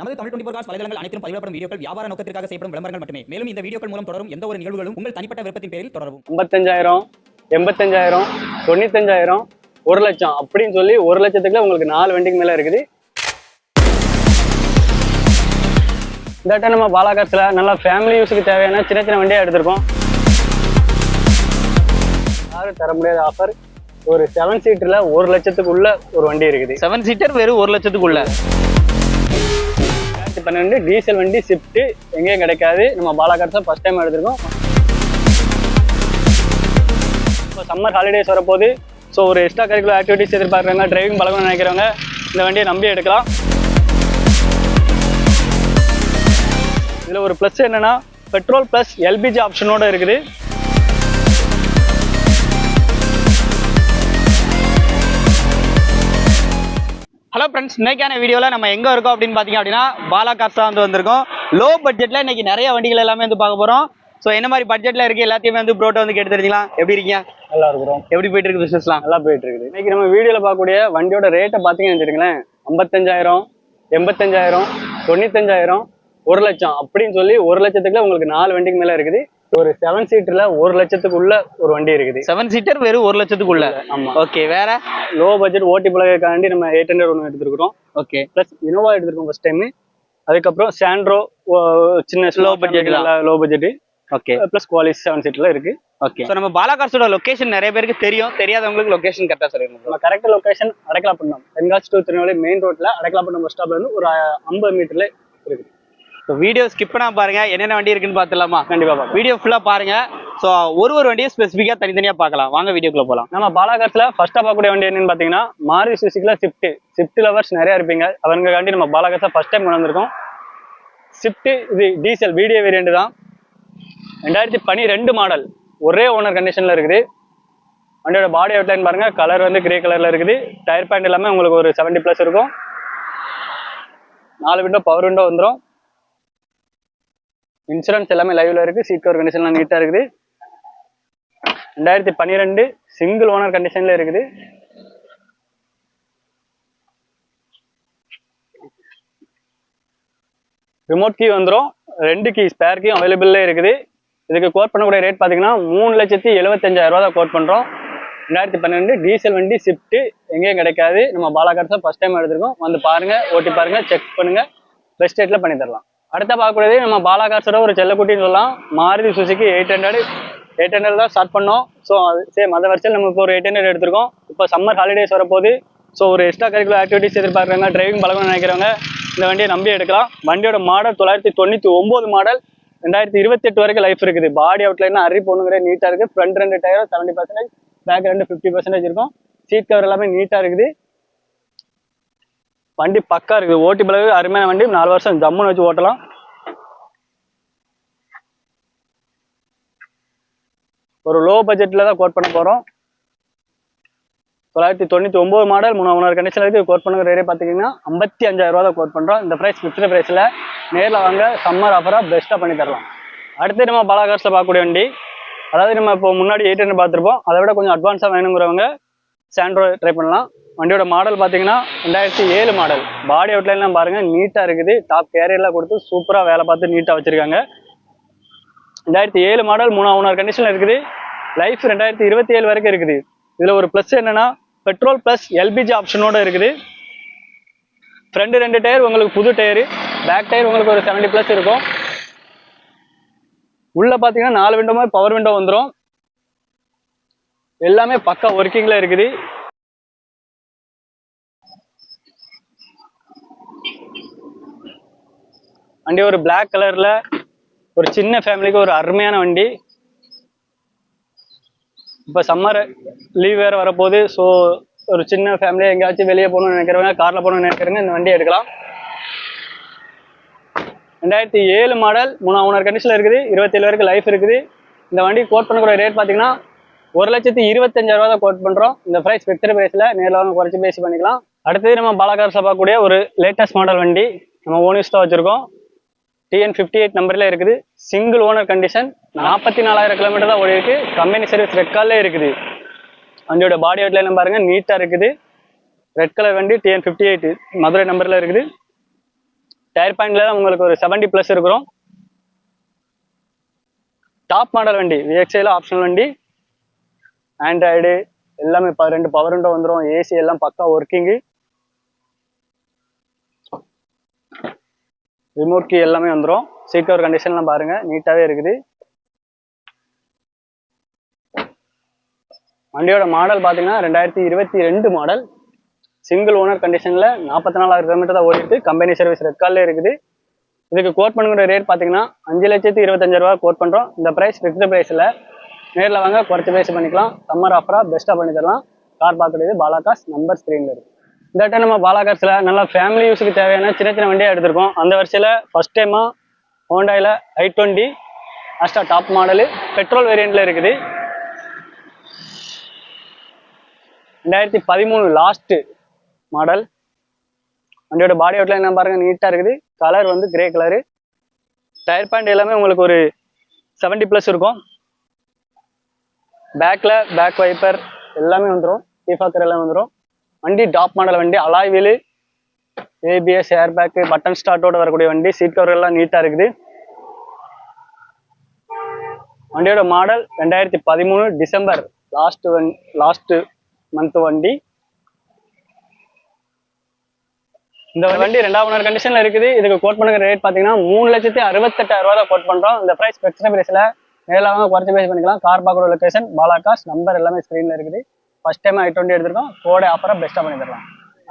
நமது Tamil twenty cos வலைதளங்கள் அனைத்தும் பதிவிடப்படும் வீடியோக்கள் வியாபார நோக்கத்திற்காக செய்யப்படும் விளம்பரங்கள் மட்டுமே. மேலும் இந்த வீடியோக்கள் மூலம் தொடரும் எந்த ஒரு நிகழ்வுகளும் உங்கள் தனிப்பட்ட விருப்பத்தின் பேரில் தொடரவும். ஐம்பத்தஞ்சாயிரம் எண்பத்தஞ்சாயிரம் தொண்ணூத்தஞ்சாயிரம் ஒரு லட்சம் அப்படின்னு சொல்லி ஒரு லட்சத்துக்குள்ள உங்களுக்கு நாலு வண்டிக்கு மேல இருக்குது. இந்த டைம் நம்ம பாலாகாசில் நல்லா ஃபேமிலி யூஸுக்கு தேவையான சின்ன சின்ன வண்டியாக எடுத்திருக்கோம். யாரும் தர முடியாத ஆஃபர் ஒரு செவன் சீட்டர்ல ஒரு லட்சத்துக்குள்ள ஒரு வண்டி இருக்குது. செவன் சீட்டர் வெறும் ஒரு லட்சத்துக்குள்ள. ரெண்டாயிரத்தி பன்னெண்டு டீசல் வண்டி ஷிஃப்ட்டு எங்கேயும் கிடைக்காது. நம்ம பாலாக தான் ஃபஸ்ட் டைம் எடுத்திருக்கோம். இப்போ சம்மர் ஹாலிடேஸ் வரப்போகுது. ஸோ ஒரு எக்ஸ்ட்ரா கரிக்குலர் ஆக்டிவிட்டிஸ் எதிர்பார்க்குறவங்க டிரைவிங் பழகணும்னு நினைக்கிறவங்க இந்த வண்டியை நம்பி எடுக்கலாம். இதில் ஒரு ப்ளஸ் என்னன்னா பெட்ரோல் ப்ளஸ் எல்பிஜி ஆப்ஷனோட இருக்குது. ஹலோ ஃப்ரெண்ட்ஸ் இன்னைக்கான வீடியோவில் நம்ம எங்கே இருக்கோம் அப்படின்னு பார்த்தீங்க அப்படின்னா பாலா கார்ஸ் தான் வந்து வந்திருக்கோம். லோ பட்ஜெட்டில் இன்னைக்கு நிறைய வண்டிகள் எல்லாமே வந்து பார்க்க போகிறோம் ஸோ என்ன மாதிரி பட்ஜெட்டில் இருக்குது எல்லாத்தையுமே வந்து ப்ரோட்டோ வந்து கேட்டு தெரிஞ்சுக்கலாம். எப்படி இருக்கீங்க? நல்லா இருக்கிறோம். எப்படி போயிட்டு இருக்கு பிஸ்னஸ்லாம் நல்லா போயிட்டு இருக்குது. இன்னைக்கு நம்ம வீடியோவில் பார்க்கக்கூடிய வண்டியோட ரேட்டை பார்த்தீங்கன்னு வச்சுருங்களேன் ஐம்பத்தஞ்சாயிரம் எண்பத்தஞ்சாயிரம் தொண்ணூத்தஞ்சாயிரம் ஒரு லட்சம் அப்படின்னு சொல்லி ஒரு லட்சத்துக்குள்ள உங்களுக்கு நாலு வண்டிக்கு மேலே இருக்குது. ஒரு செவன் சீட்டர்ல ஒரு லட்சத்துக்குள்ள ஒரு வண்டி இருக்குது. செவன் சீட்டர் வெறும் ஒரு லட்சத்துக்குள்ள? ஆமா. ஓகே வேற? லோ பட்ஜெட் ஓட்டி பழகாண்டி நம்ம எயிட் ஹண்ட்ரட் ஒன்று எடுத்துருக்கோம் ஓகே ப்ளஸ் இனோவா எடுத்திருக்கோம் ஃபர்ஸ்ட் டைம் அதுக்கப்புறம் சாண்ட்ரோ சின்ன budget தான். Low budget okay plus Qualis seven சீட்டர்ல இருக்கு. ஓகே ஸோ நம்ம பாலா கார்ஸோட லொகேஷன் நிறைய பேருக்கு தெரியும். தெரியாதவங்களுக்கு லொகேஷன் கரெக்டாக சொல்லிருந்தோம் நம்ம correct location Adakkalapattinam Tenkasi to Tirunelveli main ரோட்ல அடக்கலாப்பட்டினம் பஸ் ஸ்டாப்ல இருந்து ஒரு ஐம்பது மீட்டர்ல இருக்குது ஸோ வீடியோ ஸ்கிப் பண்ணால் பாருங்க. என்னென்ன வண்டி இருக்குன்னு பார்த்துலாமா கண்டிப்பாக வீடியோ ஃபுல்லாக பாருங்க. ஸோ ஒரு ஒரு வண்டியும் ஸ்பெசிஃபிக்காக தனித்தனியாக பார்க்கலாம் வாங்க வீடியோக்குள்ள போகலாம் நம்ம பாலாகாட்டில் ஃபஸ்ட்டாக பார்க்கக்கூடிய வண்டி என்னன்னு பார்த்தீங்கன்னா மாரி சுசிக்கில் ஸ்விஃப்ட் ஸ்விஃப்ட் லவர்ஸ் நிறையா இருப்பீங்க. அவங்களுக்காண்டி நம்ம பாலாகாட்டில் ஃபஸ்ட் டைம் கொண்டு வந்திருக்கோம். ஸ்விஃப்ட் இது டீசல் வீடியோ வேரியண்ட் தான். ரெண்டாயிரத்தி பனிரெண்டு மாடல் ஒரே ஓனர் கண்டிஷனில் இருக்குது. வண்டியோட பாடி அவுட்லைன் பாருங்கள் கலர் வந்து கிரே கலரில் இருக்குது. டயர் பேண்ட் எல்லாமே உங்களுக்கு ஒரு 70 ப்ளஸ் இருக்கும். நாலு விண்டோ பவர் விண்டோ வந்துடும் இன்சூரன்ஸ் எல்லாமே லைவ்ல இருக்கு. சீட் கவர் கண்டிஷன்லாம் நீட்டா இருக்குது. ரெண்டாயிரத்தி பன்னிரெண்டு சிங்கிள் ஓனர் கண்டிஷன்ல இருக்குது. ரிமோட் கீ வந்துடும் ரெண்டு கீ ஸ்பேர் கீ அவைலபிள்ல இருக்குது. இதுக்கு கோட் பண்ணக்கூடிய ரேட் பார்த்தீங்கன்னா மூணு லட்சத்தி எழுபத்தஞ்சாயிரம் ரூபா தான் கோட் பண்ணுறோம் ரெண்டாயிரத்தி பன்னெண்டு டீசல் வண்டி ஷிஃப்ட் எங்கேயும் கிடைக்காது. நம்ம பாலாகார்ஸை ஃபஸ்ட் டைம் எடுத்துருக்கோம். வந்து பாருங்கள் ஓட்டி பாருங்கள் செக் பண்ணுங்கள் பெஸ்ட் ரேட்டில் பண்ணி தரலாம். அடுத்த பார்க்கக்கூடியது நம்ம பாலாகாசோட ஒரு செல்லக்குட்டின்னு சொல்லலாம். Maruti Suzuki eight hundred eight hundred தான் ஸ்டார்ட் பண்ணோம். ஸோ அது சேம் அந்த வருஷத்தில் நம்ம இப்போ ஒரு எயிட் ஹண்ட்ரட் எடுத்திருக்கோம். இப்போ சம்மர் ஹாலிடேஸ் வரப்போகுது. ஸோ ஒரு எக்ஸ்ட்ரா கரிக்குலர் ஆக்டிவிட்டிஸ் எதிர்பார்க்குறவங்க டிரைவிங் பழகணும்னு நினைக்கிறவங்க இந்த வண்டியை நம்பி எடுக்கலாம். வண்டியோட மாடல் தொள்ளாயிரத்தி தொண்ணூற்றி ஒம்பது மாடல் ரெண்டாயிரத்தி இருபத்தெட்டு வரைக்கும் லைஃப் இருக்குது. பாடி அவுட்லைனா அரி பொண்ணுங்கிற நீட்டாக இருக்குது ஃப்ரண்ட் ரெண்டு டயரும் செவன்ட்டி பர்சன்டேஜ் பேக் ரெண்டு ஃபிஃப்டி பர்சன்டேஜ் இருக்கும். சீட் கவர் எல்லாமே நீட்டாக இருக்குது. வண்டி பக்கா இருக்குது. ஓட்டி பழகு அருமையான வண்டி. நாலு வருஷம் ஜம்முன்னு வச்சு ஓட்டலாம். ஒரு லோ பட்ஜெட்டில் தான் கோட் பண்ண போகிறோம் தொள்ளாயிரத்தி தொண்ணூற்றி ஒம்பது மாடல் மூணு மூணு கண்டிஷனில் இருக்குது கோட் பண்ணுற ரேட்டே பார்த்தீங்கன்னா ஐம்பத்தி அஞ்சாயிரம் ரூபா தான் கோட் பண்ணுறோம் இந்த ப்ரைஸ் ஃபிஃப்டி ப்ரைஸில் நேரில் வாங்க சம்மர் ஆஃபராக பெஸ்ட்டாக பண்ணி தரலாம். அடுத்து நம்ம பலாகாசில் பார்க்கக்கூடிய வண்டி. அதாவது நம்ம இப்போ முன்னாடி எயிட் ஹண்ட்ரட் பார்த்துருப்போம். அதை விட கொஞ்சம் அட்வான்ஸாக வேணுங்கிறவங்க சாண்ட்ரோ ட்ரை பண்ணலாம். வண்டியோட மாடல் பார்த்தீங்கன்னா ரெண்டாயிரத்தி ஏழு மாடல் பாடி அவுட்லைன்லாம் பாருங்கள் நீட்டாக இருக்குது. டாப் கேரியர்லாம் கொடுத்து சூப்பராக வேலை பார்த்து நீட்டாக வச்சுருக்காங்க. ரெண்டாயிரத்தி ஏழு மாடல் மூணா ஓனர் கண்டிஷனில் இருக்குது. லைஃப் ரெண்டாயிரத்தி இருபத்தி ஏழு வரைக்கும் இருக்குது. இதில் ஒரு ப்ளஸ் என்னன்னா பெட்ரோல் ப்ளஸ் எல்பிஜி ஆப்ஷனோட இருக்குது. ஃப்ரண்ட் ரெண்டு டயர் உங்களுக்கு புது டயரு பேக் டயர் உங்களுக்கு ஒரு 70 ப்ளஸ் இருக்கும். உள்ளே பார்த்தீங்கன்னா நாலு விண்டோ மாதிரி பவர் விண்டோ வந்துடும் எல்லாமே பக்கா ஒர்க்கிங்கில் இருக்குது. வண்டி ஒரு பிளாக் கலர்ல ஒரு சின்ன ஃபேமிலிக்கு ஒரு அருமையான வண்டி. இப்போ சம்மர் லீவ் வேறு வரப்போகுது. ஸோ ஒரு சின்ன ஃபேமிலியாக எங்கேயாச்சும் வெளியே போகணும்னு நினைக்கிறவங்க காரில் போகணும்னு நினைக்கிறவங்க இந்த வண்டி எடுக்கலாம். ரெண்டாயிரத்தி ஏழு மாடல் மூணாம் ஓனர் கண்டிஷனில் இருக்குது. இருபத்தேழு வரைக்கும் லைஃப் இருக்குது. இந்த வண்டி கோட் பண்ணக்கூடிய ரேட் பார்த்தீங்கன்னா ஒரு லட்சத்தி இருபத்தஞ்சாயிரம் தான் கோட் பண்ணுறோம் இந்த ப்ரைஸ் ஃபிக்ஸ்டு ப்ரைஸில் நேரில் வாங்க குறைச்சி பேசி பண்ணிக்கலாம். அடுத்தது நம்ம பாலாகார் கூடிய ஒரு லேட்டஸ்ட் மாடல் வண்டி. நம்ம ஓனிஸ்டாக வச்சுருக்கோம். டிஎன் ஃபிஃப்டி எயிட் நம்பர்ல இருக்குது. சிங்கிள் ஓனர் கண்டிஷன் நாற்பத்தி நாலாயிரம் கிலோமீட்டர் தான் ஓடி இருக்கு. கம்பெனி சர்வீஸ் ரெட் கார்ல இருக்குது. வண்டியோட பாடி அவுட்லைன் பாருங்க நீட்டா இருக்குது. ரெட் கலர் வண்டி டிஎன் ஃபிஃப்டி எயிட் மதுரை நம்பர்ல இருக்குது. டயர் பாயிண்ட்ல உங்களுக்கு ஒரு செவன்டி ப்ளஸ் இருக்கிறோம். டாப் மாடல் வண்டி விஎக்ஸ்ஐல ஆப்ஷனல் வண்டி. ஆண்ட்ராய்டு எல்லாமே ரெண்டு பவர் விண்டோ வந்துடும் ஏசி எல்லாம் பக்கா ஒர்க்கிங்கு ரிமோட் கீ எல்லாமே வந்துடும் சீட் கவர் கண்டிஷன்லாம் பாருங்க. நீட்டாகவே இருக்குது. வண்டியோட மாடல் பார்த்தீங்கன்னா ரெண்டாயிரத்தி இருபத்தி ரெண்டு மாடல் சிங்கிள் ஓனர் கண்டிஷனில் நாற்பத்தி நாலாயிரம் கிலோமீட்டர் தான் ஓடிட்டு கம்பெனி சர்வீஸ் ரெக்கார்டில் இருக்குது. இதுக்கு கோட் பண்ணுற ரேட் பார்த்தீங்கன்னா அஞ்சு லட்சத்தி இருபத்தஞ்சாயிரரூவா கோட் பண்ணுறோம் இந்த ப்ரைஸ் ஃபிக்ஸ்டு ப்ரைஸில் நேரில் வாங்க குறைச்சி பேசி பண்ணிக்கலாம். சம்மர் ஆஃபராக பெஸ்ட்டாக பண்ணி தரலாம். கார் பார்க்குறது பாலாகாஸ் நம்பர் ஸ்க்ரீனில் இருக்குது இந்த டைம் நம்ம பாலாகர்ஸில் நல்லா ஃபேமிலி யூஸுக்கு தேவையான சின்ன சின்ன வண்டியாக எடுத்திருக்கோம். அந்த வரிசையில் ஃபஸ்ட் டைமாக ஹோண்டாயில் i twenty Asta top model petrol வேரியண்ட்டில் இருக்குது. ரெண்டாயிரத்தி பதிமூணு லாஸ்ட்டு மாடல் வண்டியோட பாடி அவுட்லைன் என்ன பாருங்க நீட்டாக இருக்குது. கலர் வந்து கிரே கலரு டயர் பாயிண்ட் எல்லாமே உங்களுக்கு ஒரு 70 ப்ளஸ் இருக்கும். பேக்கில் பேக் வைப்பர் எல்லாமே வந்துடும் டீஃபாக்கர் எல்லாமே வந்துடும் வண்டி டாப் மாடல் வண்டி alloy wheel ABS air bag button ஸ்டார்ட்டோட வரக்கூடிய வண்டி சீட் கவர் எல்லாம் நீட்டாக இருக்குது. வண்டியோட மாடல் ரெண்டாயிரத்தி பதிமூணு December last one last month வண்டி. இந்த வண்டி ரெண்டாவது ஓனர் கண்டிஷன்ல இருக்குது. இதுக்கு கோட் பண்ணுற ரேட் பார்த்தீங்கன்னா மூணு லட்சத்தி அறுபத்தெட்டாயிரம் ரூபா தான் கோட் பண்றோம். இந்த பிரைஸ் பிரச்சனை பிரைஸ்ல நேரில் குறைச்சி பேஸ் பண்ணிக்கலாம். கார் பார்க்குற லொகேஷன் பாலாகாஸ் நம்பர் எல்லாமே ஸ்க்ரீன்ல இருக்குது. ஃபர்ஸ்ட் டைம் ஐ டுவெண்ட்டி எடுத்திருக்கோம். கோடை ஆஃபராக பெஸ்ட்டாக பண்ணி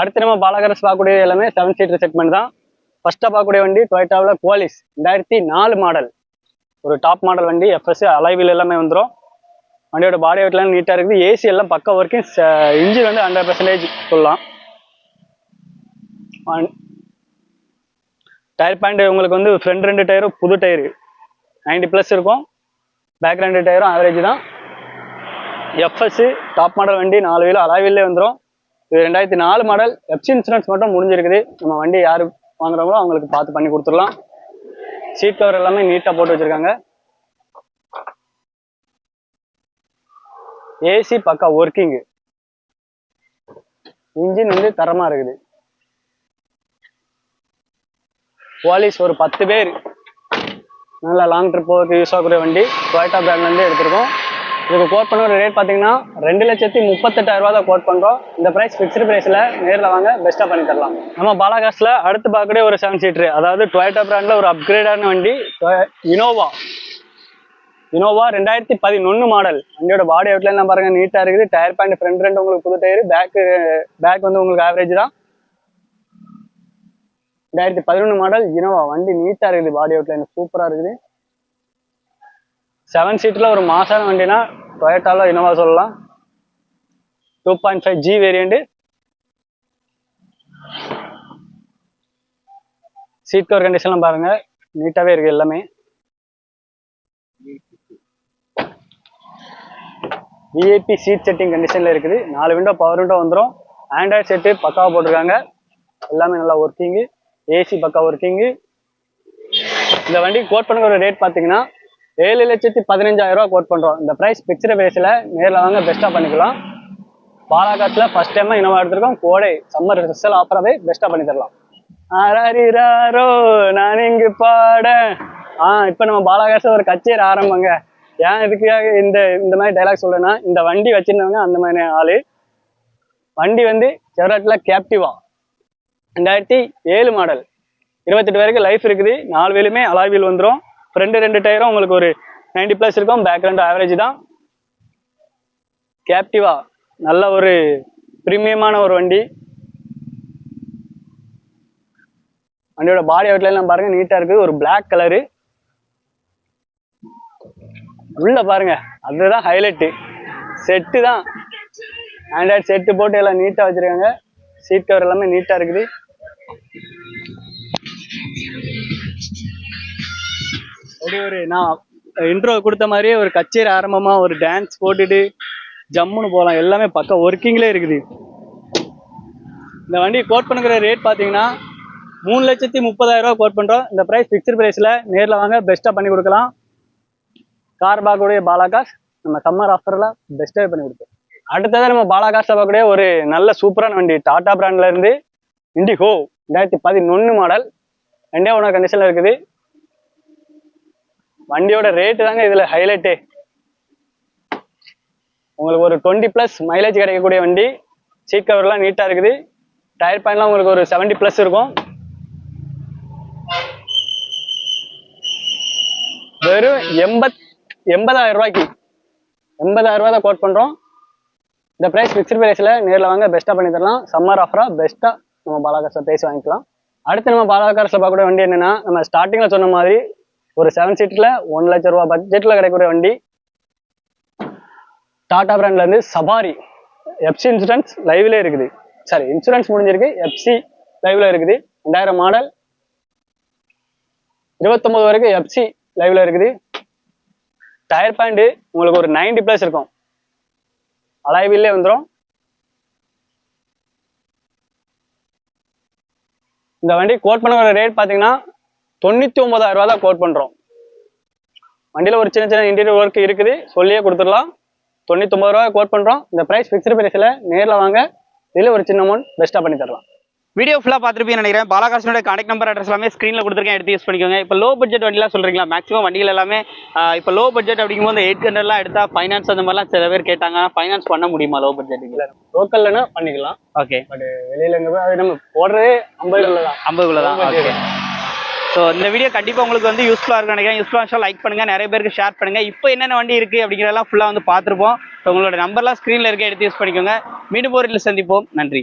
அடுத்து நம்ம பாலகரஸ் பார்க்கக்கூடிய எல்லாமே செவன் சீட்டர் செக்மெண்ட் தான். ஃபர்ஸ்ட்டாக பார்க்கக்கூடிய வண்டி டொயட்டாவில் குவாலிஸ் ரெண்டாயிரத்தி நாலு மாடல் ஒரு டாப் மாடல் வண்டி எஃப்எஸ் அலைவில் எல்லாமே வந்துடும் வண்டியோட பாடி வெயிட்லாம் நீட்டாக இருக்குது. ஏசி எல்லாம் பக்க ஒர்க்கிங் இன்ஜின் வந்து ஹண்ட்ரட் பர்சன்டேஜ் சொல்லலாம். டயர் பேண்ட் உங்களுக்கு வந்து ஃப்ரண்ட் ரெண்டு டயரும் புது டயரு நைன்டி ப்ளஸ் இருக்கும். பேக் ரெண்டு டயரும் ஆவரேஜ் தான். எஃப்எஸ் டாப் மாடல் வண்டி நாலு வீலும் அலாவிலே வந்துடும் இது ரெண்டாயிரத்தி நாலு மாடல் எஃப்சி இன்சூரன்ஸ் மட்டும் முடிஞ்சிருக்குது. நம்ம வண்டி யார் வாங்குறவங்களோ அவங்களுக்கு பார்த்து பண்ணி கொடுத்துடலாம். சீட் கவர் எல்லாமே நீட்டாக போட்டு வச்சிருக்காங்க. ஏசி பக்கா ஒர்க்கிங்கு இன்ஜின் வந்து தரமாக இருக்குது. போலீஸ் ஒரு பத்து பேர். நல்லா லாங் ட்ரிப் போகிறதுக்கு யூஸ் ஆகக்கூடிய வண்டி. டொயட்டா பிராண்ட்லேருந்து எடுத்திருக்கோம். இதுக்கு கோட் பண்ண ஒரு ரேட் பார்த்தீங்கன்னா ரெண்டு லட்சத்தி முப்பத்தெட்டாயிரம் ரூபா தான் கோட் பண்ணுறோம் இந்த ப்ரைஸ் ஃபிக்ஸ்டு ப்ரைஸில் நேரில் வாங்க பெஸ்ட்டாக பண்ணி தரலாம். நம்ம பாலாகாஸில் அடுத்து பார்க்கக்கூடிய ஒரு செவன் சீட்ரு அதாவது டொயேட்டா பிராண்டில் ஒரு அப்கிரேடான வண்டி இனோவா இனோவா ரெண்டாயிரத்தி பதினொன்று மாடல் வண்டியோட பாடி அவுட்லைன் பாருங்க நீட்டாக இருக்குது. டயர் பாயிண்ட் ஃப்ரண்ட் ரெண்டு உங்களுக்கு புது டயர் பேக்கு பேக் வந்து உங்களுக்கு ஆவரேஜ் தான். ரெண்டாயிரத்தி பதினொன்று மாடல் இனோவா வண்டி நீட்டாக இருக்குது பாடி அவுட்லைன் சூப்பராக இருக்குது. செவன் சீட்டில் ஒரு மாசான வண்டினா டொயட்டாவில் இனோவா சொல்லலாம்? Two point five G variant seat cover கண்டிஷன்லாம் பாருங்கள் நீட்டாகவே இருக்குது எல்லாமே. விஐபி சீட் செட்டிங் கண்டிஷனில் இருக்குது. நாலு விண்டோ பவர் விண்டோ வந்துடும் ஆண்ட்ராய்ட் செட்டு பக்காவாக போட்டிருக்காங்க. எல்லாமே நல்லா ஒர்க்கிங்கு ஏசி பக்கா ஒர்க்கிங்கு இந்த வண்டி கோட் பண்ணுற ஒரு ரேட் பார்த்தீங்கன்னா ஏழு லட்சத்தி பதினஞ்சாயிரம் ரூபா கோட் பண்ணுறோம் இந்த ப்ரைஸ் பிக்சர் பேஸில் நேரில் வாங்க பெஸ்ட்டாக பண்ணிக்கலாம். பாலாகாட்டில் ஃபர்ஸ்ட் டைமாக இனோவா எடுத்திருக்கோம். கோடை சம்மர் ஸ்பெஷல் ஆஃபராகவே பெஸ்ட்டாக பண்ணி தரலாம். ஆராரிராரோ நான் இங்கு பாட ஆ இப்போ நம்ம பாலாகாச ஒரு கச்சேரி ஆரம்பங்க. ஏன் இதுக்காக இந்த இந்த மாதிரி டைலாக் சொல்றேன்னா இந்த வண்டி வச்சிருந்தவங்க அந்த மாதிரி ஆளு. வண்டி வந்து செவராட்டில் கேப்டிவா ரெண்டாயிரத்தி ஏழு மாடல் இருபத்தெட்டு வரைக்கும் லைஃப் இருக்குது. நாலு வேலுமே அலாய் வீல் வந்துடும் ரெண்டு ரெண்டு டயரும் உங்களுக்கு ஒரு 90 ப்ளஸ் இருக்கும். பேக் ரெண்டு ஆவரேஜ் தான். கேப்டிவா நல்ல ஒரு ப்ரீமியமான ஒரு வண்டி. வண்டியோட பாடி அவுட்லாம் பாருங்க. நீட்டாக இருக்குது. ஒரு பிளாக் கலரு உள்ள பாருங்க. அதுதான் ஹைலைட்டு செட்டு தான். ஆண்ட்ராய்ட் செட்டு போட்டு எல்லாம் நீட்டாக வச்சிருக்காங்க. சீட் கவர் எல்லாமே நீட்டாக இருக்குது. ஒரு ஒரு நான் இன்ட்ரோ கொடுத்த மாதிரியே ஒரு கச்சேரி ஆரம்பமா ஒரு டான்ஸ் போட்டுட்டு ஜம்முன்னு போகலாம் எல்லாமே பக்கம் ஒர்க்கிங்லேயே இருக்குது. இந்த வண்டி கோட் பண்ணுற ரேட் பார்த்தீங்கன்னா மூணு லட்சத்தி முப்பதாயிரரூவா கோட் பண்ணுறோம் இந்த ப்ரைஸ் ஃபிக்ஸ்டு ப்ரைஸில் நேரில் வாங்க பெஸ்ட்டாக பண்ணி கொடுக்கலாம். கார் பார்க்கக்கூடிய பாலாகாஷ் நம்ம சம்மர் ஆஃபரில் பெஸ்ட்டாக பண்ணி கொடுப்போம். அடுத்ததாக நம்ம பாலாகாஷ் பார்க்கக்கூடிய ஒரு நல்ல சூப்பரான வண்டி டாடா பிராண்ட்லேருந்து இண்டி இண்டிகோ ரெண்டாயிரத்தி பதினொன்று மாடல் ரெண்டே ஒன்றா கண்டிஷனில் இருக்குது. வண்டியோட ரேட்டு தாங்க இதில் ஹைலைட்டே உங்களுக்கு ஒரு டுவெண்ட்டி ப்ளஸ் மைலேஜ் கிடைக்கக்கூடிய வண்டி. சீட் கவர்லாம் நீட்டாக இருக்குது. டயர் பாயிண்ட்லாம் உங்களுக்கு ஒரு 70 ப்ளஸ் இருக்கும். வெறும் எண்பத் எண்பதாயிரம் ரூபாய்க்கு. எண்பதாயிரம் ரூபாய் தான் கோட் பண்ணுறோம் இந்த ப்ரைஸ் ஃபிக்ஸ்ட் ப்ரைஸில் நேரில் வாங்க பெஸ்ட்டாக பண்ணி தரலாம். சம்மர் ஆஃபராக பெஸ்ட்டாக நம்ம பாலாகாசில் பேசி வாங்கிக்கலாம். அடுத்து நம்ம பாலாகாசில் பார்க்கக்கூடிய வண்டி என்னன்னா நம்ம ஸ்டார்டிங்கில் சொன்ன மாதிரி ஒரு செவன் சீட்டில் ஒன் லட்ச ரூபா பட்ஜெட்டில் கிடைக்கக்கூடிய வண்டி. டாடா பிராண்ட்லேருந்து சபாரி எஃப்சி இன்சூரன்ஸ் லைவ்ல இருக்குது. சாரி இன்சூரன்ஸ் முடிஞ்சிருக்கு. எஃப்சி லைவ்ல இருக்குது. ரெண்டாயிரம் மாடல் இருபத்தொம்போது வரைக்கும் எஃப்சி லைவ்ல இருக்குது. டயர் பேண்டு உங்களுக்கு ஒரு 90 ப்ளஸ் இருக்கும். அலாய்வில்லே வந்துடும் இந்த வண்டி கோட் பண்ண ரேட் பார்த்தீங்கன்னா தொண்ணூற்றி ஒன்பதாயிரம் ரூபா தான் கோட் பண்ணுறோம் வண்டியில் ஒரு சின்ன சின்ன இன்டீரியர் ஒர்க் இருக்குது. சொல்லியே கொடுத்துடலாம். தொண்ணூத்தொம்பது ரூபா கோட் பண்ணுறோம் இந்த ப்ரைஸ் ஃபிக்ஸ்டு ப்ரைஸில் நேரில் வாங்க. இதில் ஒரு சின்ன அமௌண்ட் பெஸ்ட்டாக பண்ணி தரலாம். வீடியோ ஃபுல்லாக பார்த்துருப்பீங்கன்னு நினைக்கிறேன். பாலாகாசனோட கான்டாக்ட் நம்பர் அட்ரஸ் எல்லாமே ஸ்க்ரீனில் கொடுத்துருக்கேன். எடுத்து யூஸ் பண்ணிக்கோங்க. இப்போ லோ பட்ஜெட் வண்டிலாம் சொல்கிறீங்களா மேக்ஸிமம் வண்டிகள் எல்லாமே இப்போ லோ பட்ஜெட் அப்படிங்கும்போது எயிட் ஹண்ட்ரட்லாம் எடுத்தால் ஃபைனான்ஸ் அந்த மாதிரிலாம் சில பேர் கேட்டாங்க. ஃபைனான்ஸ் பண்ண முடியுமா லோ பட்ஜெட்டுக்கு லோக்கல்லனா பண்ணிக்கலாம். ஓகே பட் வெளியில அது நம்ம போடுறதே ஐம்பதுக்குள்ள தான் ஐம்பதுக்குள்ள தான். ஓகே ஸோ இந்த வீடியோ கண்டிப்பாக உங்களுக்கு வந்து யூஸ்ஃபுல்லாக இருக்கும் நினைக்கிறேன். யூஸ்ஃபுல்லாக லைக் பண்ணுங்க நிறைய பேருக்கு ஷேர் பண்ணுங்க. இப்போ என்னென்ன வண்டி இருக்குது அப்படிங்கிறதெல்லாம் ஃபுல்லாக வந்து பார்த்துருப்போம். ஸோ உங்களோட நம்பர்லாம் ஸ்க்ரீனில் இருக்க எடுத்து யூஸ் பண்ணிக்கோங்க. மீண்டும் ஒரு சந்திப்போம். நன்றி.